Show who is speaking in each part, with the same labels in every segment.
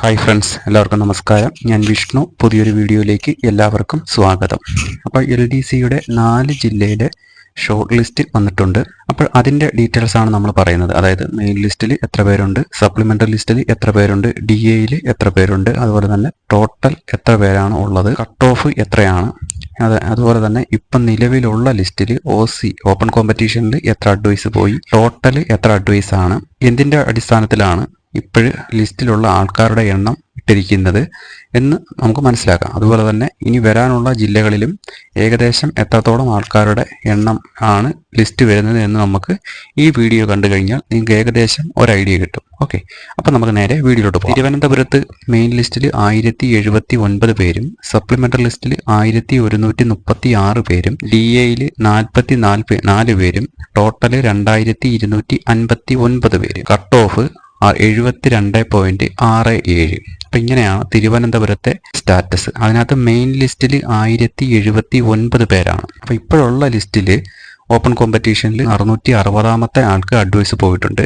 Speaker 1: Hi friends എല്ലാവർക്കും നമസ്കാരം. ഞാൻ വിഷ്ണു. പുതിയൊരു വീഡിയോയിലേക്ക് എല്ലാവർക്കും സ്വാഗതം. അപ്പോൾ എൽ ഡി സിയുടെ നാല് ജില്ലയിലെ ഷോർട്ട് ലിസ്റ്റ് വന്നിട്ടുണ്ട്. അപ്പോൾ അതിന്റെ ഡീറ്റെയിൽസ് ആണ് നമ്മൾ പറയുന്നത്. അതായത് മെയിൻ ലിസ്റ്റിൽ എത്ര പേരുണ്ട് സപ്ലിമെന്ററി ലിസ്റ്റിൽ എത്ര പേരുണ്ട് ഡി എയിൽ എത്ര പേരുണ്ട് അതുപോലെ തന്നെ ടോട്ടൽ എത്ര പേരാണ് ഉള്ളത് കട്ട് ഓഫ് എത്രയാണ്. അത് അതുപോലെ തന്നെ ഇപ്പം നിലവിലുള്ള ലിസ്റ്റിൽ ഒ സി ഓപ്പൺ കോമ്പറ്റീഷനിൽ എത്ര അഡ്വൈസ് പോയി ടോട്ടൽ എത്ര അഡ്വൈസ് ആണ് എന്തിന്റെ അടിസ്ഥാനത്തിലാണ് ഇപ്പോഴ് ലിസ്റ്റിലുള്ള ആൾക്കാരുടെ എണ്ണം ഇട്ടിരിക്കുന്നത് എന്ന് നമുക്ക് മനസ്സിലാക്കാം. അതുപോലെ തന്നെ ഇനി വരാനുള്ള ജില്ലകളിലും ഏകദേശം എത്രത്തോളം ആൾക്കാരുടെ എണ്ണം ആണ് ലിസ്റ്റ് വരുന്നത് എന്ന് നമുക്ക് ഈ വീഡിയോ കണ്ടു കഴിഞ്ഞാൽ നിങ്ങൾക്ക് ഏകദേശം ഒരു ഐഡിയ കിട്ടും. ഓക്കെ. അപ്പം നമുക്ക് നേരെ വീഡിയോയിലോട്ട് പോകാം. തിരുവനന്തപുരത്ത് മെയിൻ ലിസ്റ്റിൽ ആയിരത്തി എഴുപത്തി ഒൻപത് പേരും സപ്ലിമെന്ററി ലിസ്റ്റിൽ ആയിരത്തി ഒരുന്നൂറ്റി മുപ്പത്തി ആറ് പേരും ഡി എയിൽ നാൽപ്പത്തി നാല് പേരും ടോട്ടൽ രണ്ടായിരത്തി ഇരുന്നൂറ്റി അൻപത്തി ഒൻപത് പേര്. കട്ട് ഓഫ് എഴുപത്തി രണ്ട് പോയിന്റ് ആറ് ഏഴ്. അപ്പൊ ഇങ്ങനെയാണ് തിരുവനന്തപുരത്തെ സ്റ്റാറ്റസ് അതിനകത്ത് മെയിൻ ലിസ്റ്റിൽ ആയിരത്തി എഴുപത്തി ഒൻപത് പേരാണ്. അപ്പൊ ഇപ്പോഴുള്ള ലിസ്റ്റിൽ ഓപ്പൺ കോമ്പറ്റീഷനിൽ അറുന്നൂറ്റി അറുപതാമത്തെ ആൾക്ക് അഡ്വൈസ് പോയിട്ടുണ്ട്.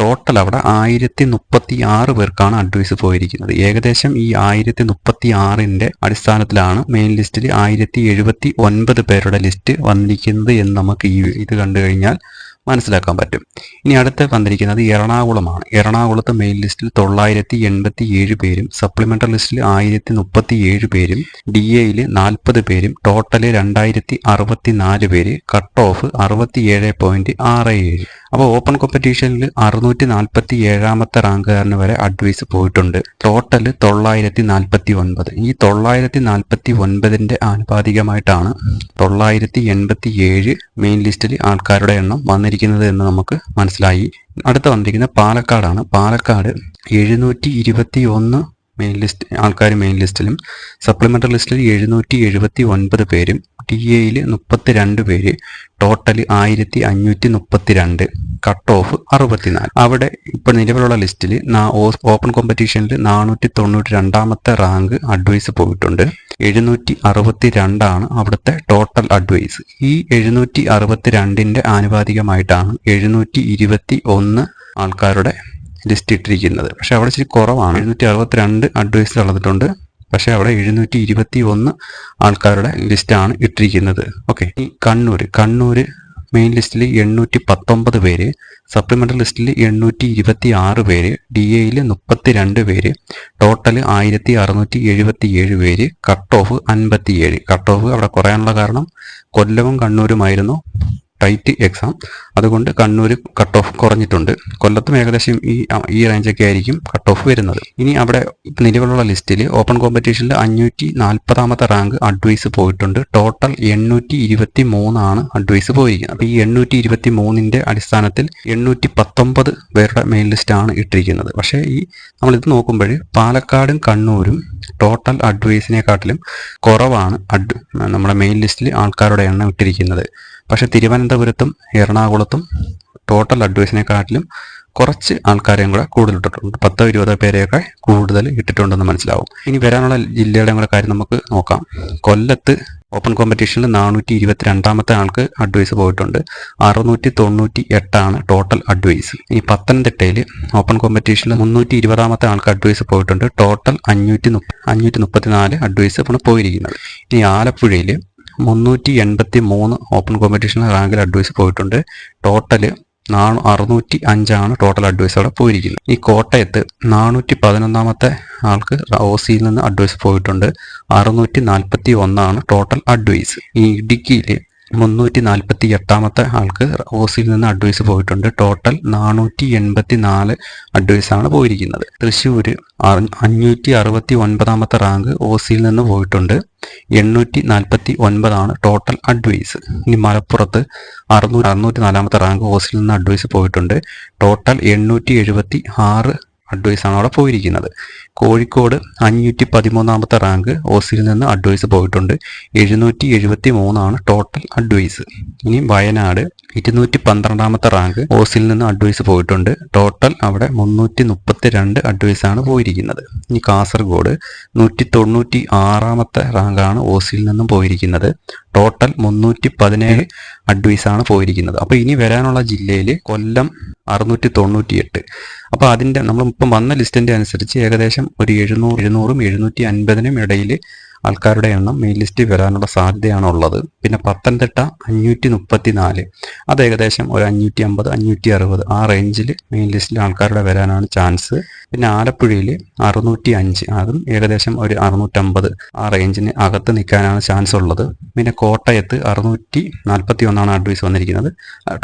Speaker 1: ടോട്ടൽ അവിടെ ആയിരത്തി മുപ്പത്തി ആറ് പേർക്കാണ് അഡ്വൈസ് പോയിരിക്കുന്നത്. ഏകദേശം ഈ ആയിരത്തി മുപ്പത്തി ആറിന്റെ അടിസ്ഥാനത്തിലാണ് മെയിൻ ലിസ്റ്റിൽ ആയിരത്തി എഴുപത്തി ഒൻപത് പേരുടെ ലിസ്റ്റ് വന്നിരിക്കുന്നത് എന്ന് നമുക്ക് ഈ ഇത് കണ്ടു കഴിഞ്ഞാൽ മനസ്സിലാക്കാൻ പറ്റും. ഇനി അടുത്ത് വന്നിരിക്കുന്നത് എറണാകുളമാണ്. എറണാകുളത്ത് മെയിൻ ലിസ്റ്റിൽ തൊള്ളായിരത്തി എൺപത്തി ഏഴ് പേരും സപ്ലിമെന്ററി ലിസ്റ്റിൽ ആയിരത്തി മുപ്പത്തി ഏഴ് പേരും ഡി എയിൽ നാൽപ്പത് പേരും ടോട്ടൽ രണ്ടായിരത്തി അറുപത്തി നാല് പേര് കട്ട് ഓഫ് അറുപത്തി ഏഴ് പോയിന്റ് ആറ് ഏഴ്. അപ്പോൾ ഓപ്പൺ കോമ്പറ്റീഷനിൽ അറുന്നൂറ്റി നാൽപ്പത്തി ഏഴാമത്തെ റാങ്കുകാരന് വരെ അഡ്വൈസ് പോയിട്ടുണ്ട്. ടോട്ടൽ തൊള്ളായിരത്തി നാൽപ്പത്തി ഒൻപത് ഈ തൊള്ളായിരത്തി നാൽപ്പത്തി ഒൻപതിന്റെ ആനുപാതികമായിട്ടാണ് തൊള്ളായിരത്തി എൺപത്തി ഏഴ് മെയിൻ ലിസ്റ്റിൽ ആൾക്കാരുടെ എണ്ണം വന്നിരിക്കുന്നത്. എന്ന് നമുക്ക് മനസ്സിലായി. അടുത്ത വന്നിരിക്കുന്നത് പാലക്കാടാണ്. പാലക്കാട് എഴുന്നൂറ്റി ഇരുപത്തി ഒന്ന് മെയിൻ ലിസ്റ്റ് ആൾക്കാർ മെയിൻ ലിസ്റ്റിലും സപ്ലിമെന്ററി ലിസ്റ്റിൽ എഴുന്നൂറ്റി എഴുപത്തി ഒൻപത് പേരും ടി എയിൽ മുപ്പത്തി രണ്ട് പേര് ടോട്ടൽ ആയിരത്തി അഞ്ഞൂറ്റി മുപ്പത്തി രണ്ട് കട്ട് ഓഫ് അറുപത്തിനാല്. അവിടെ ഇപ്പോൾ നിലവിലുള്ള ലിസ്റ്റിൽ ഓപ്പൺ കോമ്പറ്റീഷനിൽ നാനൂറ്റി തൊണ്ണൂറ്റി രണ്ടാമത്തെ റാങ്ക് അഡ്വൈസ് പോയിട്ടുണ്ട്. എഴുന്നൂറ്റി അറുപത്തി രണ്ടാണ് അവിടുത്തെ ടോട്ടൽ അഡ്വൈസ് ഈ എഴുന്നൂറ്റി അറുപത്തി രണ്ടിന്റെ ആനുപാതികമായിട്ടാണ് എഴുന്നൂറ്റി ഇരുപത്തി ഒന്ന് ആൾക്കാരുടെ ലിസ്റ്റ് ഇട്ടിരിക്കുന്നത്. പക്ഷേ അവിടെ ഇച്ചിരി കുറവാണ്. എഴുന്നൂറ്റി അറുപത്തിരണ്ട് അഡ്വൈസ് തളർന്നിട്ടുണ്ട് പക്ഷേ അവിടെ എഴുന്നൂറ്റി ഇരുപത്തി ഒന്ന് ആൾക്കാരുടെ ലിസ്റ്റാണ് ഇട്ടിരിക്കുന്നത്. ഓക്കെ ഈ കണ്ണൂർ കണ്ണൂർ മെയിൻ ലിസ്റ്റിൽ എണ്ണൂറ്റി പത്തൊമ്പത് പേര് സപ്ലിമെന്ററി ലിസ്റ്റിൽ എണ്ണൂറ്റി ഇരുപത്തി ആറ് പേര് ഡി എയിൽ മുപ്പത്തി രണ്ട് പേര് ടോട്ടൽ ആയിരത്തി അറുന്നൂറ്റി എഴുപത്തി ഏഴ് പേര് കട്ട് ഓഫ് അൻപത്തി ഏഴ് കട്ട് ഓഫ് അവിടെ കുറയാനുള്ള കാരണം കൊല്ലവും കണ്ണൂരുമായിരുന്നു. ടൈറ്റ് എക്സാം അതുകൊണ്ട് കണ്ണൂർ കട്ട് ഓഫ് കുറഞ്ഞിട്ടുണ്ട്. കൊല്ലത്തും ഏകദേശം ഈ ഈ റേഞ്ചൊക്കെ ആയിരിക്കും കട്ട് ഓഫ് വരുന്നത്. ഇനി അവിടെ നിലവിലുള്ള ലിസ്റ്റിൽ ഓപ്പൺ കോമ്പറ്റീഷനിൽ അഞ്ഞൂറ്റി നാൽപ്പതാമത്തെ റാങ്ക് അഡ്വൈസ് പോയിട്ടുണ്ട്. ടോട്ടൽ എണ്ണൂറ്റി ഇരുപത്തി മൂന്നാണ് അഡ്വൈസ് പോയിരിക്കുന്നത്. അപ്പോൾ ഈ എണ്ണൂറ്റി ഇരുപത്തി മൂന്നിന്റെ അടിസ്ഥാനത്തിൽ എണ്ണൂറ്റി പത്തൊമ്പത് പേരുടെ മെയിൻ ലിസ്റ്റാണ് ഇട്ടിരിക്കുന്നത്. പക്ഷേ ഈ നമ്മളിത് നോക്കുമ്പോൾ പാലക്കാടും കണ്ണൂരും ടോട്ടൽ അഡ്വൈസിനെക്കാട്ടിലും കുറവാണ് അഡ് നമ്മുടെ മെയിൻ ലിസ്റ്റിൽ ആൾക്കാരുടെ എണ്ണം ഇട്ടിരിക്കുന്നത്. പക്ഷെ തിരുവനന്തപുരത്തും എറണാകുളത്തും ടോട്ടൽ അഡ്വൈസിനെക്കാട്ടിലും കുറച്ച് ആൾക്കാരെയും കൂടെ കൂടുതൽ ഇട്ടിട്ടുണ്ട്. പത്തോ ഇരുപതോ പേരെയൊക്കെ കൂടുതൽ ഇട്ടിട്ടുണ്ടെന്ന് മനസ്സിലാവും. ഇനി വരാനുള്ള ജില്ലയുടെ കൂടെ കാര്യം നമുക്ക് നോക്കാം. കൊല്ലത്ത് ഓപ്പൺ കോമ്പറ്റീഷനിൽ നാനൂറ്റി ഇരുപത്തി രണ്ടാമത്തെ ആൾക്ക് അഡ്വൈസ് പോയിട്ടുണ്ട്. അറുന്നൂറ്റി തൊണ്ണൂറ്റി എട്ടാണ് ടോട്ടൽ അഡ്വൈസ് ഈ പത്തനംതിട്ടയിൽ ഓപ്പൺ കോമ്പറ്റീഷനിൽ മുന്നൂറ്റി ഇരുപതാമത്തെ ആൾക്ക് അഡ്വൈസ് പോയിട്ടുണ്ട്. ടോട്ടൽ അഞ്ഞൂറ്റി അഞ്ഞൂറ്റി മുപ്പത്തിനാല് അഡ്വൈസ് ആണ് പോയിരിക്കുന്നത്. ഇനി ആലപ്പുഴയിൽ മുന്നൂറ്റി എൺപത്തി മൂന്ന് ഓപ്പൺ കോമ്പറ്റീഷനിൽ റാങ്കിൽ അഡ്വൈസ് പോയിട്ടുണ്ട്. ടോട്ടൽ നാണു അറുന്നൂറ്റി അഞ്ചാണ് ടോട്ടൽ അഡ്വൈസ് അവിടെ പോയിരിക്കുന്നത്. ഈ കോട്ടയത്ത് നാനൂറ്റി പതിനൊന്നാമത്തെ ആൾക്ക് ഒ സിയിൽ നിന്ന് അഡ്വൈസ് പോയിട്ടുണ്ട്. അറുന്നൂറ്റി നാൽപ്പത്തി ഒന്നാണ് ടോട്ടൽ അഡ്വൈസ് ഈ ഇടുക്കിയിൽ മുന്നൂറ്റി നാൽപ്പത്തി എട്ടാമത്തെ ആൾക്ക് ഓസിയിൽ നിന്ന് അഡ്വൈസ് പോയിട്ടുണ്ട്. ടോട്ടൽ നാനൂറ്റി എൺപത്തി നാല് അഡ്വൈസാണ് പോയിരിക്കുന്നത്. തൃശ്ശൂർ അഞ്ഞൂറ്റി അറുപത്തി ഒൻപതാമത്തെ റാങ്ക് ഓസിയിൽ നിന്ന് പോയിട്ടുണ്ട്. എണ്ണൂറ്റി നാൽപ്പത്തി ഒൻപതാണ് ടോട്ടൽ അഡ്വൈസ് ഇനി മലപ്പുറത്ത് അറുന്നൂറ്റി അറുന്നൂറ്റി നാലാമത്തെ റാങ്ക് ഓസിയിൽ നിന്ന് അഡ്വൈസ് പോയിട്ടുണ്ട്. ടോട്ടൽ എണ്ണൂറ്റി എഴുപത്തി ആറ് അഡ്വൈസാണ് അവിടെ പോയിരിക്കുന്നത്. കോഴിക്കോട് അഞ്ഞൂറ്റി പതിമൂന്നാമത്തെ റാങ്ക് ഓസിയിൽ നിന്ന് അഡ്വൈസ് പോയിട്ടുണ്ട്. എഴുന്നൂറ്റി എഴുപത്തി മൂന്നാണ് ടോട്ടൽ അഡ്വൈസ്. ഇനി വയനാട് ഇരുന്നൂറ്റി പന്ത്രണ്ടാമത്തെ റാങ്ക് ഓസിൽ നിന്ന് അഡ്വൈസ് പോയിട്ടുണ്ട്. ടോട്ടൽ അവിടെ മുന്നൂറ്റി മുപ്പത്തി രണ്ട് അഡ്വൈസാണ് പോയിരിക്കുന്നത്. ഇനി കാസർഗോഡ് നൂറ്റി തൊണ്ണൂറ്റി ആറാമത്തെ റാങ്കാണ് ഓസിൽ നിന്നും പോയിരിക്കുന്നത്. ടോട്ടൽ മുന്നൂറ്റി പതിനേഴ് അഡ്വൈസാണ് പോയിരിക്കുന്നത്. അപ്പോൾ ഇനി വരാനുള്ള ജില്ലയിൽ കൊല്ലം അറുന്നൂറ്റി തൊണ്ണൂറ്റി എട്ട് അപ്പോൾ അതിന്റെ നമ്മൾ ഇപ്പം വന്ന ലിസ്റ്റിന്റെ അനുസരിച്ച് ഏകദേശം ഒരു എഴുന്നൂറ് എഴുന്നൂറും എഴുന്നൂറ്റി അൻപതിനും ഇടയിൽ ആൾക്കാരുടെ എണ്ണം മെയിൻ ലിസ്റ്റിൽ വരാനുള്ള സാധ്യതയാണ് ഉള്ളത് പിന്നെ പത്തനംതിട്ട അഞ്ഞൂറ്റി മുപ്പത്തി നാല് അത് ഏകദേശം ഒരു അഞ്ഞൂറ്റി അമ്പത് അഞ്ഞൂറ്റി അറുപത് ആ റേഞ്ചിൽ മെയിൻ ലിസ്റ്റിൽ ആൾക്കാരുടെ വരാനാണ് ചാൻസ് പിന്നെ ആലപ്പുഴയിൽ അറുന്നൂറ്റി അഞ്ച് അതും ഏകദേശം ഒരു അറുന്നൂറ്റമ്പത് ആ റേഞ്ചിന് അകത്ത് നിൽക്കാനാണ് ചാൻസ് ഉള്ളത്. പിന്നെ കോട്ടയത്ത് അറുന്നൂറ്റി നാൽപ്പത്തി ഒന്നാണ് അഡ്വൈസ് വന്നിരിക്കുന്നത്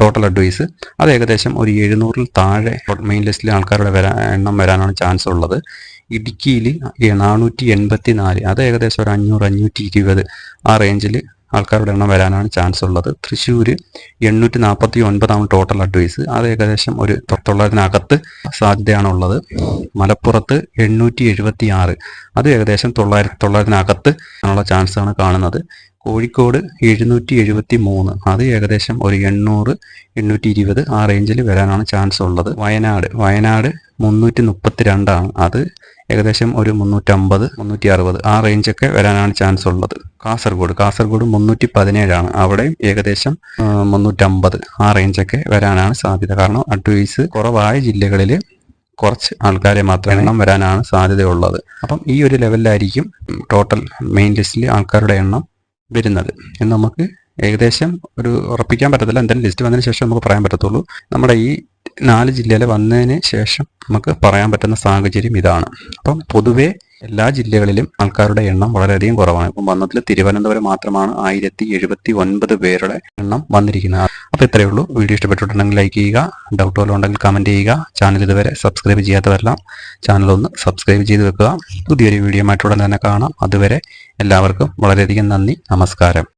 Speaker 1: ടോട്ടൽ അഡ്വൈസ് അത് ഏകദേശം ഒരു എഴുന്നൂറിൽ താഴെ മെയിൻ ലിസ്റ്റിൽ ആൾക്കാരുടെ വരാൻ എണ്ണം വരാനാണ് ചാൻസ് ഉള്ളത്. ഇടുക്കിയിൽ നാനൂറ്റി എൺപത്തി നാല് അത് ഏകദേശം ഒരു അഞ്ഞൂറ് അഞ്ഞൂറ്റി ഇരുപത് ആ റേഞ്ചിൽ ആൾക്കാരുടെ എണ്ണം വരാനാണ് ചാൻസ് ഉള്ളത്. തൃശ്ശൂർ എണ്ണൂറ്റി നാൽപ്പത്തി ഒൻപതാണ് ടോട്ടൽ അഡ്വൈസ് അത് ഏകദേശം ഒരു തൊള്ളായിരത്തിനകത്ത് സാധ്യതയാണുള്ളത്. മലപ്പുറത്ത് എണ്ണൂറ്റി എഴുപത്തി ആറ് അത് ഏകദേശം തൊള്ളായിരത്തി തൊള്ളായിരത്തിനകത്ത് ഉള്ള ചാൻസ് ആണ് കാണുന്നത്. കോഴിക്കോട് എഴുന്നൂറ്റി എഴുപത്തി മൂന്ന് അത് ഏകദേശം ഒരു എണ്ണൂറ് എണ്ണൂറ്റി ഇരുപത് ആ റേഞ്ചിൽ വരാനാണ് ചാൻസ് ഉള്ളത്. വയനാട് വയനാട് മുന്നൂറ്റി മുപ്പത്തി രണ്ടാണ് അത് ഏകദേശം ഒരു മുന്നൂറ്റമ്പത് മുന്നൂറ്റി അറുപത് ആ റേഞ്ചൊക്കെ വരാനാണ് ചാൻസ് ഉള്ളത്. കാസർഗോഡ് കാസർഗോഡ് മുന്നൂറ്റി പതിനേഴാണ് അവിടെയും ഏകദേശം മുന്നൂറ്റമ്പത് ആ റേഞ്ചൊക്കെ വരാനാണ് സാധ്യത. കാരണം അഡ്വൈസ് കുറവായ ജില്ലകളിൽ കുറച്ച് ആൾക്കാരെ മാത്രമേ എണ്ണം വരാനാണ് സാധ്യതയുള്ളത്. അപ്പം ഈ ഒരു ലെവലിലായിരിക്കും ടോട്ടൽ മെയിൻ ലിസ്റ്റിൽ ആൾക്കാരുടെ എണ്ണം വരുന്നത്. എന്ന് നമുക്ക് ഏകദേശം ഒരു ഉറപ്പിക്കാൻ പറ്റത്തില്ല. എന്തായാലും ലിസ്റ്റ് വന്നതിന് ശേഷം നമുക്ക് പറയാൻ പറ്റത്തുള്ളൂ. നമ്മുടെ ഈ നാല് ജില്ലയിൽ വന്നതിന് ശേഷം നമുക്ക് പറയാൻ പറ്റുന്ന സാഹചര്യം ഇതാണ്. അപ്പം പൊതുവെ എല്ലാ ജില്ലകളിലും ആൾക്കാരുടെ എണ്ണം വളരെയധികം കുറവാണ്. ഇപ്പം വന്നതിൽ തിരുവനന്തപുരം മാത്രമാണ് ആയിരത്തി എഴുപത്തി ഒൻപത് പേരുടെ എണ്ണം വന്നിരിക്കുന്നത്. അപ്പോൾ ഇത്രയേ ഉള്ളൂ. വീഡിയോ ഇഷ്ടപ്പെട്ടിട്ടുണ്ടെങ്കിൽ ലൈക്ക് ചെയ്യുക ഡൗട്ട് വല്ലതും ഉണ്ടെങ്കിൽ കമന്റ് ചെയ്യുക. ചാനൽ ഇതുവരെ സബ്സ്ക്രൈബ് ചെയ്യാത്തവരെല്ലാം ചാനൽ ഒന്ന് സബ്സ്ക്രൈബ് ചെയ്ത് വെക്കുക. പുതിയൊരു വീഡിയോ മറ്റുടൻ തന്നെ കാണാം. അതുവരെ എല്ലാവർക്കും വളരെയധികം നന്ദി. നമസ്കാരം.